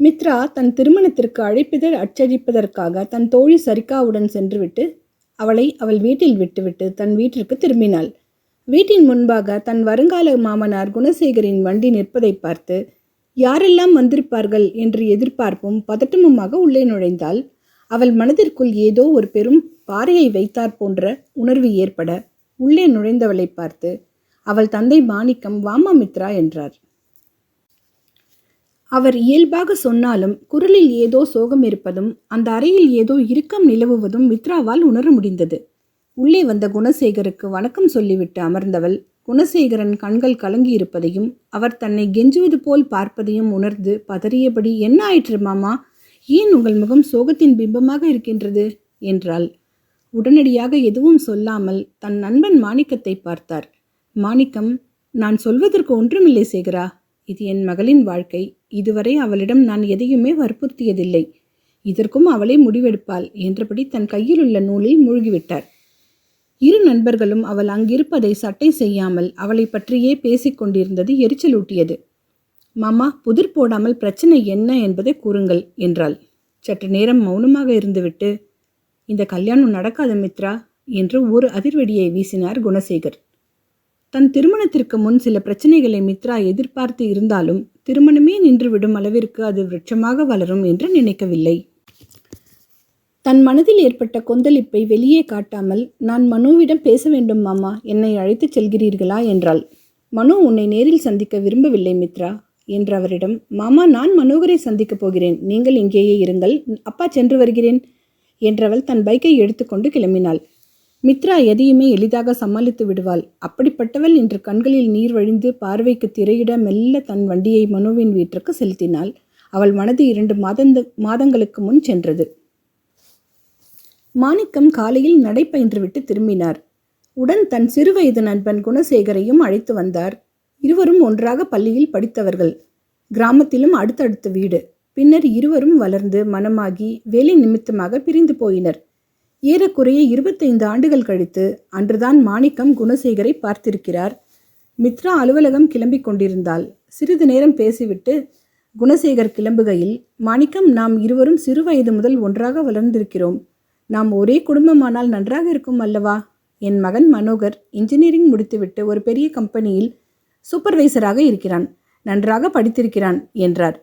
மித்ரா தன் திருமணத்திற்கு அழைப்பிதழ் அச்சடிப்பதற்காக தன் தோழி சரிகாவுடன் சென்றுவிட்டு அவளை அவள் வீட்டில் விட்டுவிட்டு தன் வீட்டிற்கு திரும்பினாள். வீட்டின் முன்பாக தன் வருங்கால மாமனார் குணசேகரின் வண்டி நிற்பதை பார்த்து யாரெல்லாம் வந்திருப்பார்கள் என்று எதிர்பார்ப்பும் பதட்டமுமாக உள்ளே நுழைந்தாள். அவள் மனதிற்குள் ஏதோ ஒரு பெரும் பாறையை வைத்தார் போன்ற உணர்வு ஏற்பட உள்ளே நுழைந்தவளை பார்த்து அவள் தந்தை மாணிக்கம் வாமா மித்ரா என்றார். அவர் இயல்பாக சொன்னாலும் குரலில் ஏதோ சோகம் இருப்பதும் அந்த அறையில் ஏதோ இறுக்கம் நிலவுவதும் மித்ராவால் உணர முடிந்தது. உள்ளே வந்த குணசேகருக்கு வணக்கம் சொல்லிவிட்டு அமர்ந்தவள் குணசேகரன் கண்கள் கலங்கியிருப்பதையும் அவர் தன்னை கெஞ்சுவது போல் பார்ப்பதையும் உணர்ந்து பதறியபடி என்ன ஆயிற்று மாமா? ஏன் உங்கள் முகம் சோகத்தின் பிம்பமாக இருக்கின்றது? என்றாள். உடனடியாக எதுவும் சொல்லாமல் தன் நண்பன் மாணிக்கத்தை பார்த்தார். மாணிக்கம் நான் சொல்வதற்கு ஒன்றுமில்லை சேகரா. இது என் மகளின் வாழ்க்கை. இதுவரை அவளிடம் நான் எதையுமே வற்புறுத்தியதில்லை. இதற்கும் அவளே முடிவெடுப்பாள் என்றபடி தன் கையில் உள்ள நூலில் மூழ்கிவிட்டார். இரு நண்பர்களும் அவள் அங்கிருப்பதை சட்டை செய்யாமல் அவளை பற்றியே பேசிக்கொண்டிருந்தது எரிச்சலூட்டியது. மாமா புதிர் போடாமல் பிரச்சனை என்ன என்பதை கூறுங்கள் என்றாள். சற்று நேரம் மௌனமாக இருந்துவிட்டு. இந்த கல்யாணம் நடக்காத மித்ரா என்று ஒரு அதிர்வெடியை வீசினார் குணசேகர். தன் திருமணத்திற்கு முன் சில பிரச்சனைகளை மித்ரா எதிர்பார்த்து இருந்தாலும் திருமணமே நின்றுவிடும் அளவிற்கு அது விருட்சமாக வளரும் என்று நினைக்கவில்லை. தன் மனதில் ஏற்பட்ட கொந்தளிப்பை வெளியே காட்டாமல் நான் மனுவிடம் பேச வேண்டும் மாமா. என்னை அழைத்துச் செல்கிறீர்களா? என்றாள். மனு உன்னை நேரில் சந்திக்க விரும்பவில்லை மித்ரா என்று அவரிடம் மாமா நான் மனோகரை சந்திக்கப் போகிறேன். நீங்கள் இங்கேயே இருங்கள். அப்பா சென்று வருகிறேன் என்றவள் தன் பைக்கை எடுத்துக்கொண்டு கிளம்பினாள். மித்ரா எதையுமே எளிதாக சமாளித்து விடுவாள். அப்படிப்பட்டவள் இன்று கண்களில் நீர் வழிந்து பார்வைக்கு திரையிட மெல்ல தன் வண்டியை மனுவின் வீட்டிற்கு செலுத்தினாள். அவள் மனது இரண்டு மாதந்த மாதங்களுக்கு முன் சென்றது. மாணிக்கம் காலையில் நடைபயின்றுவிட்டு திரும்பினார். உடன் தன் சிறுவயது நண்பன் குணசேகரையும் அழைத்து வந்தார். இருவரும் ஒன்றாக பள்ளியில் படித்தவர்கள். கிராமத்திலும் அடுத்தடுத்த வீடு. பின்னர் இருவரும் வளர்ந்து மனமாகி வேலை நிமித்தமாக பிரிந்து போயினர். ஏறக்குறைய இருபத்தைந்து ஆண்டுகள் கழித்து அன்றுதான் மாணிக்கம் குணசேகரை பார்த்திருக்கிறார். மித்ரா அலுவலகம் கிளம்பிக் கொண்டிருந்தாள். சிறிது நேரம் பேசிவிட்டு குணசேகர் கிளம்புகையில் மாணிக்கம் நாம் இருவரும் சிறு வயது முதல் ஒன்றாக வளர்ந்திருக்கிறோம். நாம் ஒரே குடும்பமானால் நன்றாக இருக்கும் அல்லவா? என் மகன் மனோகர் இன்ஜினியரிங் முடித்துவிட்டு ஒரு பெரிய கம்பெனியில் சூப்பர்வைசராக இருக்கிறான். நன்றாக படித்திருக்கிறான் என்றார்.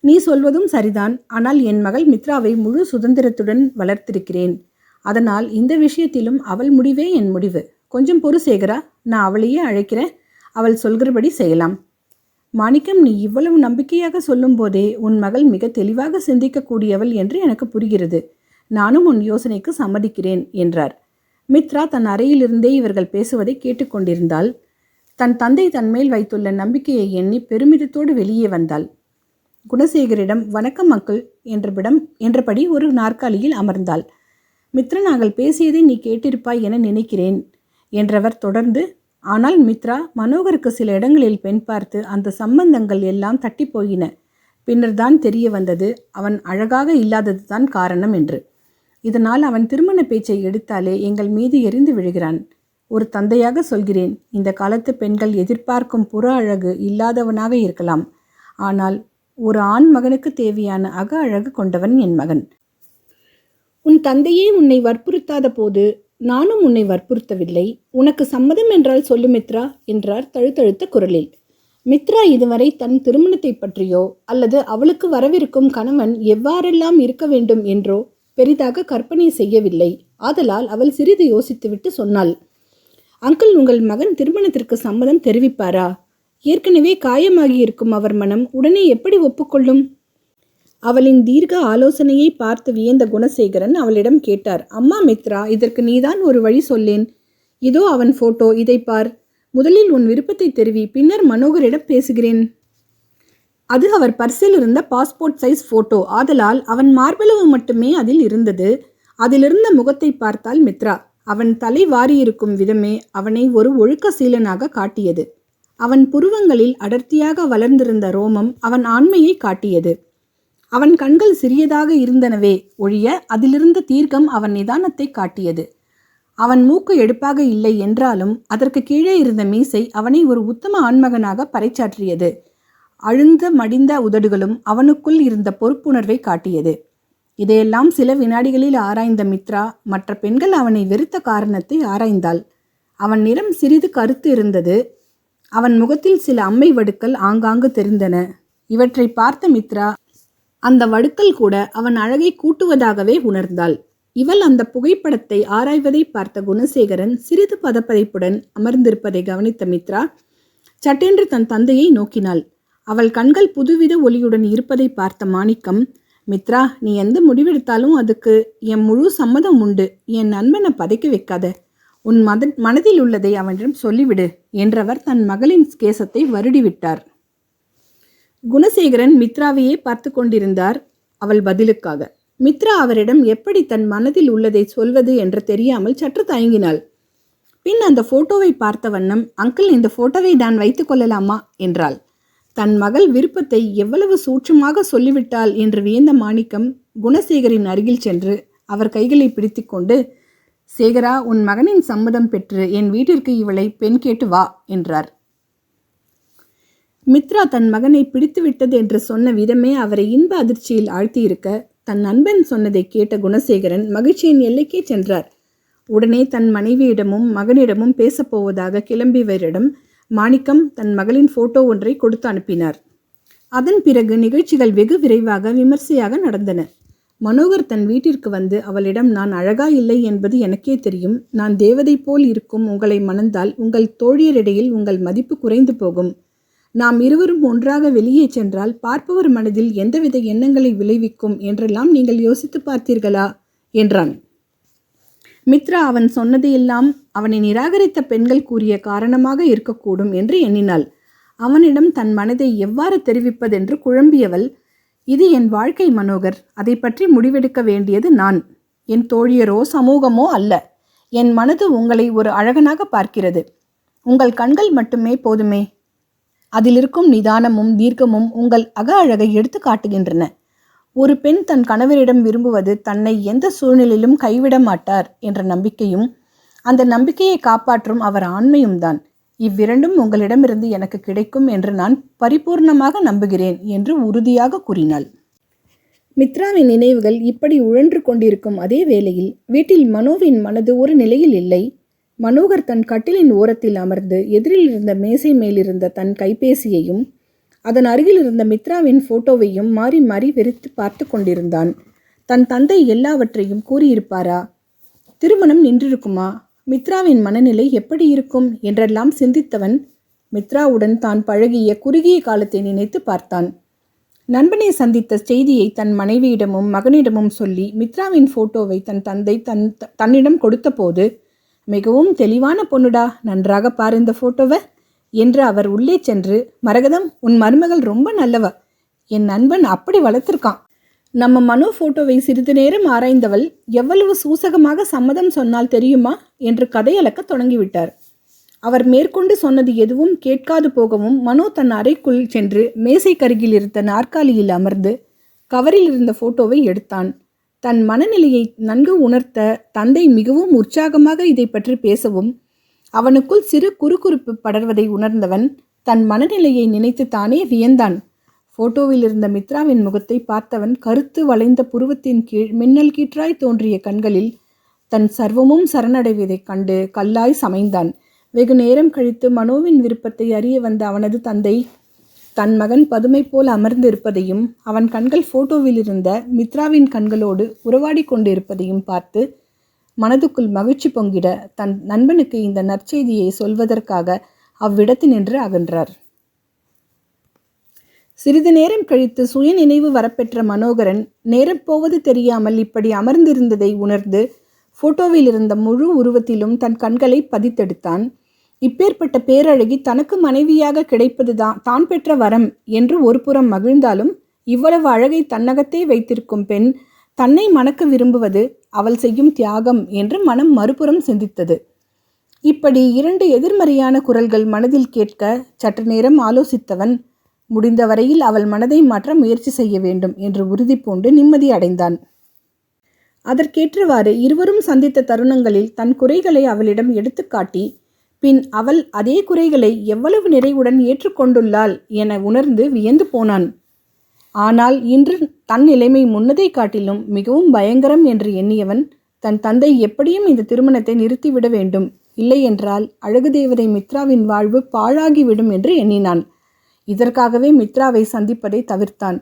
நீ சொல்வதும் சரிதான். ஆனால் என் மகள் மித்ராவை முழு சுதந்திரத்துடன் வளர்த்திருக்கிறேன். அதனால் இந்த விஷயத்திலும் அவள் முடிவே என் முடிவு. கொஞ்சம் பொறு சேகரா நான் அவளையே அழைக்கிறேன். அவள் சொல்கிறபடி செய்யலாம். மாணிக்கம் நீ இவ்வளவு நம்பிக்கையாக சொல்லும்போதே உன் மகள் மிக தெளிவாக சிந்திக்கக்கூடியவள் என்று எனக்கு புரிகிறது. நானும் உன் யோசனைக்கு சம்மதிக்கிறேன் என்றார். மித்ரா தன் அறையிலிருந்தே இவர்கள் பேசுவதை கேட்டுக்கொண்டிருந்தால் தன் தந்தை தன்மேல் வைத்துள்ள நம்பிக்கையை எண்ணி பெருமிதத்தோடு வெளியே வந்தாள். குணசேகரிடம் வணக்கம் அங்கிள் என்றபிடம் என்றபடி ஒரு நாற்காலியில் அமர்ந்தாள். மித்ரா நாங்கள் பேசியதை நீ கேட்டிருப்பாய் என நினைக்கிறேன் என்றவர் தொடர்ந்து ஆனால் மித்ரா மனோகருக்கு சில இடங்களில் பெண் பார்த்து அந்த சம்பந்தங்கள் எல்லாம் தட்டி போயின. பின்னர் தான் தெரிய வந்தது அவன் அழகாக இல்லாதது தான் காரணம் என்று. இதனால் அவன் திருமண பேச்சை எடுத்தாலே எங்கள் மீது எரிந்து விழுகிறான். ஒரு தந்தையாக சொல்கிறேன் இந்த காலத்து பெண்கள் எதிர்பார்க்கும் புற அழகு இல்லாதவனாக இருக்கலாம். ஆனால் ஒரு ஆண் மகனுக்கு தேவையான அக அழகு கொண்டவன் என் மகன். உன் தந்தையே உன்னை வற்புறுத்தாத போது நானும் உன்னை வற்புறுத்தவில்லை. உனக்கு சம்மதம் என்றால் சொல்லு மித்ரா என்றார் தழுத்தழுத்த குரலில். மித்ரா இதுவரை தன் திருமணத்தை பற்றியோ அல்லது அவளுக்கு வரவிருக்கும் கணவன் எவ்வாறெல்லாம் இருக்க வேண்டும் என்றோ பெரிதாக கற்பனை செய்யவில்லை. ஆதலால் அவள் சிறிது யோசித்துவிட்டு சொன்னாள் அங்கிள் உங்கள் மகன் திருமணத்திற்கு சம்மதம் தெரிவிப்பாரா? ஏற்கனவே காயமாகி இருக்கும் அவர் மனம் உடனே எப்படி ஒப்புக்கொள்ளும்? அவளின் தீர்க்க ஆலோசனையை பார்த்து வியந்த குணசேகரன் அவளிடம் கேட்டார் அம்மா மித்ரா இதற்கு நீதான் ஒரு வழி சொல்லேன். இதோ அவன் போட்டோ இதை பார். முதலில் உன் விருப்பத்தை தெரிவி பின்னர் மனோகரிடம் பேசுகிறேன். அது அவர் பர்சில் இருந்த பாஸ்போர்ட் சைஸ் போட்டோ. ஆதலால் அவன் மார்பளவு மட்டுமே அதில் இருந்தது. அதிலிருந்த முகத்தை பார்த்தால் மித்ரா. அவன் தலை வாரியிருக்கும் விதமே அவனை ஒரு ஒழுக்க சீலனாக காட்டியது. அவன் புருவங்களில் அடர்த்தியாக வளர்ந்திருந்த ரோமம் அவன் ஆண்மையை காட்டியது. அவன் கண்கள் சிறியதாக இருந்தனவே ஒழிய அதிலிருந்த தீர்க்கம் அவன் நிதானத்தை காட்டியது. அவன் மூக்கு எடுப்பாக இல்லை என்றாலும் அதற்கு கீழே இருந்த மீசை அவனை ஒரு உத்தம ஆண்மகனாக பறைச்சாற்றியது. அழுந்த மடிந்த உதடுகளும் அவனுக்குள் இருந்த பொறுப்புணர்வை காட்டியது. இதையெல்லாம் சில வினாடிகளில் ஆராய்ந்த மித்ரா மற்ற பெண்கள் அவனை வெறுத்த காரணத்தை ஆராய்ந்தாள். அவன் நிறம் சிறிது கருத்து இருந்தது. அவன் முகத்தில் சில அம்மை வடுக்கள் ஆங்காங்கு தெரிந்தன. இவற்றை பார்த்த மித்ரா அந்த வடுக்கல் கூட அவன் அழகை கூட்டுவதாகவே உணர்ந்தாள். இவள் அந்த புகைப்படத்தை ஆராய்வதை பார்த்த குணசேகரன் சிறிது பதப்பதைப்புடன் அமர்ந்திருப்பதை கவனித்த மித்ரா சட்டென்று தன் தந்தையை நோக்கினாள். அவள் கண்கள் புதுவித ஒளியுடன் இருப்பதை பார்த்த மாணிக்கம் மித்ரா நீ எந்த முடிவெடுத்தாலும் அதுக்கு என் முழு சம்மதம் உண்டு. என் நண்பனை பதைக்க வைக்காத. உன் மத மனதில் உள்ளதை அவனிடம் சொல்லிவிடு என்றவர் தன் மகளின் கேசத்தை வருடிவிட்டார். குணசேகரன் மித்ராவையே பார்த்து கொண்டிருந்தார் அவள் பதிலுக்காக. மித்ரா அவரிடம் எப்படி தன் மனதில் உள்ளதை சொல்வது என்று தெரியாமல் சற்று தயங்கினாள். பின் அந்த போட்டோவை பார்த்த வண்ணம் அங்கிள் இந்த போட்டோவை நான் வைத்துக் கொள்ளலாமா? என்றாள். தன் மகள் விருப்பத்தை எவ்வளவு சூட்சமாக சொல்லிவிட்டாள்? என்று வியந்த மாணிக்கம் குணசேகரின் அருகில் சென்று அவர் கைகளை பிடித்துக்கொண்டு சேகரா உன் மகனின் சம்மதம் பெற்று என் வீட்டிற்கு இவளை பெண் கேட்டு வா என்றார். மித்ரா தன் மகனை பிடித்துவிட்டது என்று சொன்ன விதமே அவரை இன்ப அதிர்ச்சியில் ஆழ்த்தியிருக்க தன் நண்பன் சொன்னதை கேட்ட குணசேகரன் மகிழ்ச்சியின் எல்லைக்கே சென்றார். உடனே தன் மனைவியிடமும் மகனிடமும் பேசப்போவதாக கிளம்பியவரிடம் மாணிக்கம் தன் மகளின் போட்டோ ஒன்றை கொடுத்து அனுப்பினார். அதன் பிறகு நிகழ்ச்சிகள் வெகு விரைவாக விமர்சையாக நடந்தன. மனோகர் தன் வீட்டிற்கு வந்து அவளிடம் நான் அழகா இல்லை என்பது எனக்கே தெரியும். நான் தேவதை போல் இருக்கும் உங்களை மணந்தால் உங்கள் தோழியரிடையில் உங்கள் மதிப்பு குறைந்து போகும். நாம் இருவரும் ஒன்றாக வெளியே சென்றால் பார்ப்பவர் மனதில் எந்தவித எண்ணங்களை விளைவிக்கும் என்றெல்லாம் நீங்கள் யோசித்து பார்த்தீர்களா? என்றான். மித்ரா அவன் சொன்னதையெல்லாம் அவனை நிராகரித்த பெண்கள் கூறிய காரணமாக இருக்கக்கூடும் என்று எண்ணினாள். அவனிடம் தன் மனதை எவ்வாறு தெரிவிப்பதென்று குழம்பியவள் இது என் வாழ்க்கை மனோகர் அதை பற்றி முடிவெடுக்க வேண்டியது நான். என் தோழியரோ சமூகமோ அல்ல. என் மனது உங்களை ஒரு அழகனாக பார்க்கிறது. உங்கள் கண்கள் மட்டுமே போதுமே. அதில் இருக்கும் நிதானமும் தீர்க்கமும் உங்கள் அக அழகை எடுத்து காட்டுகின்றன. ஒரு பெண் தன் கணவரிடம் விரும்புவது தன்னை எந்த சூழ்நிலையிலும் கைவிட மாட்டார் என்ற நம்பிக்கையும் அந்த நம்பிக்கையை காப்பாற்றும் அவர் ஆண்மையும் தான். இவ்விரண்டும் உங்களிடமிருந்து எனக்கு கிடைக்கும் என்று நான் பரிபூர்ணமாக நம்புகிறேன் என்று உறுதியாக கூறினாள். மித்ராவின் நினைவுகள் இப்படி உழன்று கொண்டிருக்கும் அதே வேளையில் வீட்டில் மனோவின் மனது ஒரு நிலையில் இல்லை. மனோகர் தன் கட்டிலின் ஓரத்தில் அமர்ந்து எதிரில் இருந்த மேசை மேலிருந்த தன் கைபேசியையும் அதன் அருகில் இருந்த மித்ராவின் போட்டோவையும் மாறி மாறி வெறித்து பார்த்து கொண்டிருந்தான். தன் தந்தை எல்லாவற்றையும் கூறியிருப்பாரா? திருமணம் நின்றிருக்குமா? மித்ராவின் மனநிலை எப்படி இருக்கும்? என்றெல்லாம் சிந்தித்தவன் மித்ராவுடன் தான் பழகிய குறுகிய காலத்தை நினைத்து பார்த்தான். நண்பனை சந்தித்த செய்தியை தன் மனைவியிடமும் மகனிடமும் சொல்லி மித்ராவின் போட்டோவை தன் தந்தை தன் தன்னிடம் கொடுத்தபோது மிகவும் தெளிவான பொண்ணுடா. நன்றாக பாரு இந்த ஃபோட்டோவை என்று அவர் உள்ளே சென்று மரகதம் உன் மருமகள் ரொம்ப நல்லவ. என் நண்பன் அப்படி வளர்த்துருக்கான். நம்ம மனு ஃபோட்டோவை சிறிது நேரம் ஆராய்ந்தவள் எவ்வளவு சூசகமாக சம்மதம் சொன்னால் தெரியுமா? என்று கதையளக்க தொடங்கிவிட்டார். அவர் மேற்கொண்டு சொன்னது எதுவும் கேட்காது போகவும் மனோ தன் அறைக்குள் சென்று மேசைக்கருகில் இருந்த நாற்காலியில் அமர்ந்து கவரில் இருந்த ஃபோட்டோவை எடுத்தான். தன் மனநிலையை நன்கு உணர்த்த தந்தை மிகவும் உற்சாகமாக இதை பற்றி பேசவும் அவனுக்குள் சிறு குறுகுறுப்பு படர்வதை உணர்ந்தவன் தன் மனநிலையை நினைத்து தானே வியந்தான். போட்டோவில் இருந்த மித்ராவின் முகத்தை பார்த்தவன் கருத்து வளைந்த புருவத்தின் கீழ் மின்னல் கீற்றாய் தோன்றிய கண்களில் தன் சர்வமும் சரணடைவதைக் கண்டு கல்லாய் சமைந்தான். வெகு நேரம் கழித்து மனோவின் விருப்பத்தை அறிய வந்த அவனது தந்தை தன் மகன் பதுமை போல் அமர்ந்து இருப்பதையும் அவன் கண்கள் போட்டோவில் இருந்த மித்ராவின் கண்களோடு உறவாடி கொண்டு இருப்பதையும் பார்த்து மனதுக்குள் மகிழ்ச்சி பொங்கிட தன் நண்பனுக்கு இந்த நற்செய்தியை சொல்வதற்காக அவ்விடத்தினின்று அகன்றார். சிறிது நேரம் கழித்து சுய நினைவு வரப்பெற்ற மனோகரன் நேரம் போவது தெரியாமல் இப்படி அமர்ந்திருந்ததை உணர்ந்து போட்டோவில் இருந்த முழு உருவத்திலும் தன் கண்களை பதித்தெடுத்தான். இப்பேற்பட்ட பேரழகி தனக்கு மனைவியாக கிடைப்பதுதான் தான் பெற்ற வரம் என்று ஒருபுறம் மகிழ்ந்தாலும் இவ்வளவு அழகை தன்னகத்தே வைத்திருக்கும் பெண் தன்னை மணக்க விரும்புவது அவள் செய்யும் தியாகம் என்று மனம் மறுபுறம் சிந்தித்தது. இப்படி இரண்டு எதிர்மறையான குரல்கள் மனதில் கேட்க சற்று நேரம் ஆலோசித்தவன் முடிந்தவரையில் அவள் மனதை மாற்ற முயற்சி செய்ய வேண்டும் என்று உறுதி பூண்டு நிம்மதி அடைந்தான். அதற்கேற்றவாறு இருவரும் சந்தித்த தருணங்களில் தன் குறைகளை அவளிடம் எடுத்துக்காட்டி பின் அவள் அதே குறைகளை எவ்வளவு நிறைவுடன் ஏற்றுக்கொண்டுள்ளாள் என உணர்ந்து வியந்து போனான். ஆனால் இன்று தன் நிலைமை முன்னதை காட்டிலும் மிகவும் பயங்கரம் என்று எண்ணியவன் தன் தந்தை எப்படியும் இந்த திருமணத்தை நிறுத்திவிட வேண்டும். இல்லை என்றால் அழகு தேவதை மித்ராவின் வாழ்வு பாழாகிவிடும் என்று எண்ணினான். இதற்காகவே மித்ராவை சந்திப்பதை தவிர்த்தான்.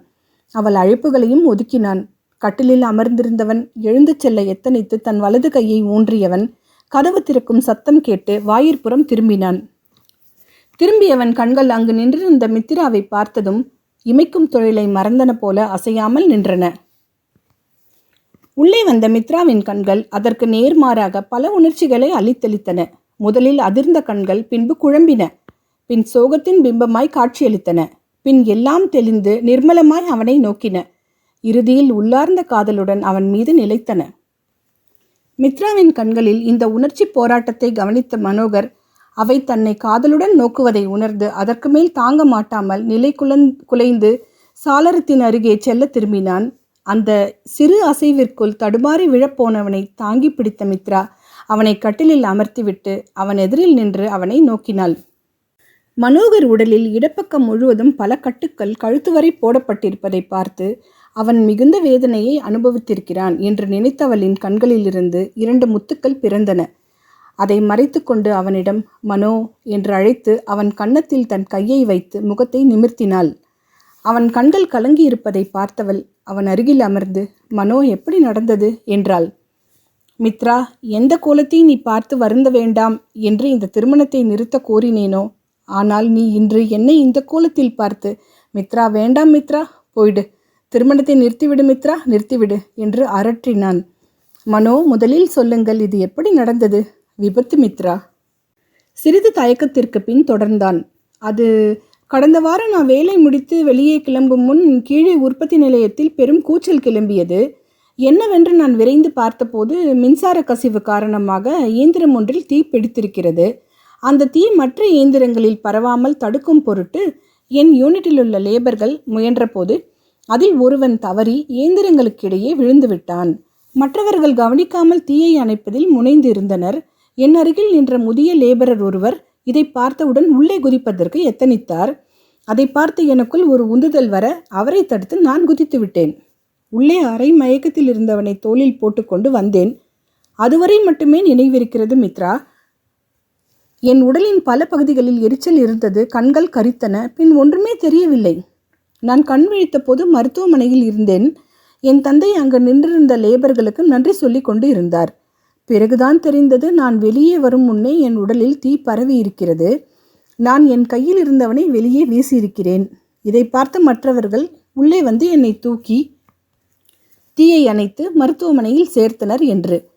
அவள் அழைப்புகளையும் ஒதுக்கினான். கட்டிலில் அமர்ந்திருந்தவன் எழுந்து செல்ல எத்தனித்து தன் வலது கையை ஊன்றியவன் கதவு திறக்கும் சத்தம் கேட்டு வாயிற்புறம் திரும்பினான். திரும்பியவன் கண்கள் அங்கு நின்றிருந்த மித்திராவை பார்த்ததும் இமைக்கும் தொழிலை மறந்தன போல அசையாமல் நின்றன. உள்ளே வந்த மித்ராவின் கண்கள் அதற்கு நேர்மாறாக பல உணர்ச்சிகளை அளித்தளித்தன. முதலில் அதிர்ந்த கண்கள் பின்பு குழம்பின. பின் சோகத்தின் பிம்பமாய் காட்சியளித்தன. பின் எல்லாம் தெளிந்து நிர்மலமாய் அவனை நோக்கின. இறுதியில் உள்ளார்ந்த காதலுடன் அவன் மீது நிலைத்தன. மித்ராவின் கண்களில் இந்த உணர்ச்சி போராட்டத்தை கவனித்த மனோகர் அவை தன்னை காதலுடன் நோக்குவதை உணர்ந்து அதற்கு மேல் தாங்க மாட்டாமல் நிலை குலந் குலைந்து சாளரத்தின் அருகே செல்ல திரும்பினான். அந்த சிறு அசைவிற்குள் தடுமாறி விழப்போனவனை தாங்கி பிடித்த மித்ரா அவனை கட்டிலில் அமர்த்திவிட்டு அவன் எதிரில் நின்று அவனை நோக்கினாள். மனோகர் உடலில் இடப்பக்கம் முழுவதும் பல கட்டுக்கள் கழுத்து வரை போடப்பட்டிருப்பதை பார்த்து அவன் மிகுந்த வேதனையை அனுபவித்திருக்கிறான் என்று நினைத்தவளின் கண்களிலிருந்து இரண்டு முத்துக்கள் பிறந்தன. அதை மறைத்துக்கொண்டு அவனிடம் மனோ என்று அழைத்து அவன் கன்னத்தில் தன் கையை வைத்து முகத்தை நிமிர்த்தினாள். அவன் கண்கள் கலங்கியிருப்பதை பார்த்தவள் அவன் அருகில் அமர்ந்து மனோ எப்படி நடந்தது? என்றாள். மித்ரா எந்த கோலத்தையும் நீ பார்த்து வருந்த வேண்டாம் என்று இந்த திருமணத்தை நிறுத்த கோரினேனோ? ஆனால் நீ இன்று என்னை இந்த கோலத்தில் பார்த்து மித்ரா வேண்டாம் மித்ரா போயிடு. திருமணத்தை நிறுத்திவிடு மித்ரா நிறுத்திவிடு என்று அரற்றினான். மனோ முதலில் சொல்லுங்கள் இது எப்படி நடந்தது? விபத்து மித்ரா. சிறிது தயக்கத்திற்கு பின் தொடர்ந்தான். அது கடந்த வாரம் நான் வேலை முடித்து வெளியே கிளம்பும் முன் கீழே உற்பத்தி நிலையத்தில் பெரும் கூச்சல் கிளம்பியது. என்னவென்று நான் விரைந்து பார்த்தபோது மின்சார கசிவு காரணமாக இயந்திரம் ஒன்றில் தீ பிடித்திருக்கிறது. அந்த தீ மற்ற இயந்திரங்களில் பரவாமல் தடுக்கும் பொருட்டு என் யூனிட்டில் உள்ள லேபர்கள் முயன்றபோது அதில் ஒருவன் தவறி இயந்திரங்களுக்கிடையே விழுந்துவிட்டான். மற்றவர்கள் கவனிக்காமல் தீயை அணைப்பதில் முனைந்து இருந்தனர் என் அருகில் நின்ற முதிய லேபரர் ஒருவர் இதை பார்த்தவுடன் உள்ளே குதிப்பதற்கு எத்தனித்தார். அதை பார்த்து எனக்குள் ஒரு உந்துதல் வர அவரை தடுத்து நான் குதித்து விட்டேன் உள்ளே அரை மயக்கத்தில் இருந்தவனை தோளில் போட்டுக்கொண்டு வந்தேன். அதுவரை மட்டுமே நினைவிருக்கிறது மித்ரா. என் உடலின் பல பகுதிகளில் எரிச்சல் இருந்தது. கண்கள் கரித்தன. பின் ஒன்றுமே தெரியவில்லை. நான் கண் விழித்த போது மருத்துவமனையில் இருந்தேன். என் தந்தை அங்கு நின்றிருந்த லேபர்களுக்கு நன்றி சொல்லி கொண்டு இருந்தார். பிறகுதான் தெரிந்தது நான் வெளியே வரும் முன்னே என் உடலில் தீ பரவி இருக்கிறது. நான் என் கையில் இருந்தவனை வெளியே வீசியிருக்கிறேன். இதை பார்த்த மற்றவர்கள் உள்ளே வந்து என்னை தூக்கி தீயை அணைத்து மருத்துவமனையில் சேர்த்தனர் என்று.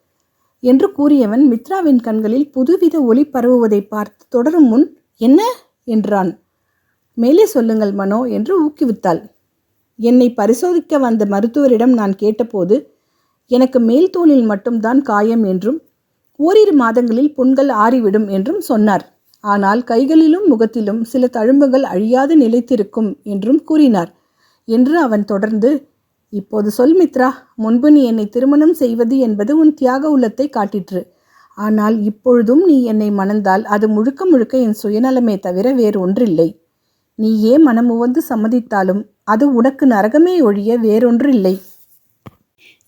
என்று கூறியவன் மித்ராவின் கண்களில் புதுவித ஒளி பரவுவதை பார்த்து தொடரும் முன் என்ன? என்றான். மேலே சொல்லுங்கள் மனோ என்று ஊக்குவித்தாள். என்னை பரிசோதிக்க வந்த மருத்துவரிடம் நான் கேட்டபோது எனக்கு மேல் தோலில் மட்டும்தான் காயம் என்றும் ஓரிரு மாதங்களில் புண்கள் ஆறிவிடும் என்றும் சொன்னார். ஆனால் கைகளிலும் முகத்திலும் சில தழும்புகள் அழியாது நிலைத்திருக்கும் என்றும் கூறினார். என்று அவன் தொடர்ந்து இப்போது சொல் மித்ரா முன்பு நீ என்னை திருமணம் செய்வது என்பது உன் தியாக உள்ளத்தை காட்டிற்று. ஆனால் இப்பொழுதும் நீ என்னை மணந்தால் அது முழுக்க முழுக்க என் சுயநலமே தவிர வேறு ஒன்றில்லை. நீயே மனமுவந்து சம்மதித்தாலும் அது உனக்கு நரகமே ஒழிய வேறொன்றில்லை.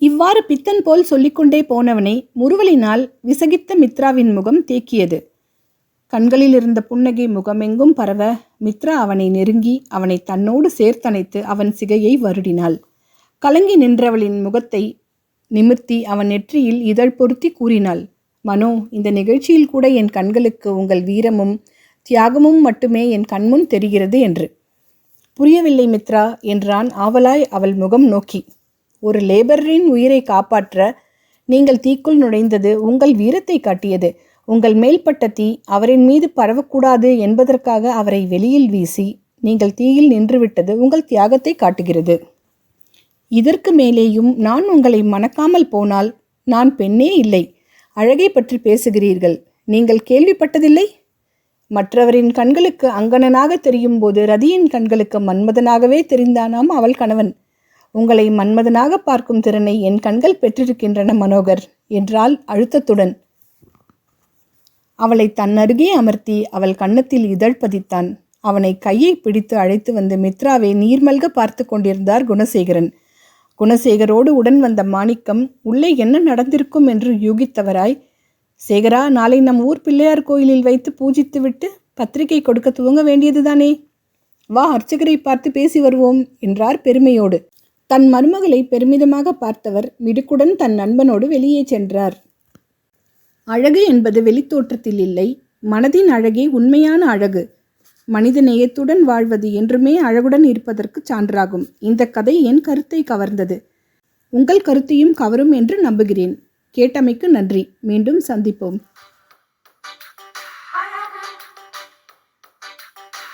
இவ்வாறு பித்தன் போல் சொல்லிக்கொண்டே போனவனை முறுவலினால் விசகித்த மித்ராவின் முகம் தேக்கியது. கண்களில் இருந்த புன்னகை முகமெங்கும் பரவ மித்ரா அவனை நெருங்கி அவனை தன்னோடு சேர்த்தணைத்து அவன் சிகையை வருடினாள். கலங்கி நின்றவளின் முகத்தை நிமிர்த்தி அவன் நெற்றியில் இதழ் பொருத்தி கூறினாள். மனோ இந்த நிகழ்ச்சியில் கூட என் கண்களுக்கு உங்கள் வீரமும் தியாகமும் மட்டுமே என் கண்முன் தெரிகிறது என்று. புரியவில்லை மித்ரா என்றான் ஆவலாய் அவள் முகம் நோக்கி. ஒரு லேபரின் உயிரை காப்பாற்ற நீங்கள் தீக்குள் நுழைந்தது உங்கள் வீரத்தை காட்டியது. உங்கள் மேல்பட்ட தீ அவரின் மீது பரவக்கூடாது என்பதற்காக அவரை வெளியில் வீசி நீங்கள் தீயில் நின்றுவிட்டது உங்கள் தியாகத்தை காட்டுகிறது. இதற்கு மேலேயும் நான் உங்களை மணக்காமல் போனால் நான் பெண்ணே இல்லை. அழகை பற்றி பேசுகிறீர்கள். நீங்கள் கேள்விப்பட்டதில்லை? மற்றவரின் கண்களுக்கு அங்கணனாக தெரியும் போது ரதியின் கண்களுக்கு மன்மதனாகவே தெரிந்தானாம் அவள் கணவன். உங்களை மன்மதனாக பார்க்கும் திறனை என் கண்கள் பெற்றிருக்கின்றன மனோகர் என்றால் அழுத்தத்துடன். அவளை தன்னருகே அமர்த்தி அவள் கன்னத்தில் இதழ் பதித்தான். அவனை கையை பிடித்து அழைத்து வந்து மித்ராவை நீர்மல்க பார்த்து கொண்டிருந்தார் குணசேகரன். குணசேகரோடு உடன் வந்த மாணிக்கம் உள்ளே என்ன நடந்திருக்கும்? என்று யூகித்தவராய் சேகரா நாளை நம் ஊர் பிள்ளையார் கோயிலில் வைத்து பூஜித்துவிட்டு பத்திரிகை கொடுக்க துவங்க வேண்டியதுதானே? வா அர்ச்சகரை பார்த்து பேசி வருவோம் என்றார் பெருமையோடு. தன் மருமகளை பெருமிதமாக பார்த்தவர் மிடுக்குடன் தன் நண்பனோடு வெளியே சென்றார். அழகு என்பது வெளித்தோற்றத்தில் இல்லை மனதின் அழகே உண்மையான அழகு. மனித நேயத்துடன் வாழ்வது என்றுமே அழகுடன் இருப்பதற்கு சான்றாகும். இந்த கதை என் கருத்தை கவர்ந்தது. உங்கள் கருத்தையும் கவரும் என்று நம்புகிறேன். கேட்டமைக்கு நன்றி. மீண்டும் சந்திப்போம்.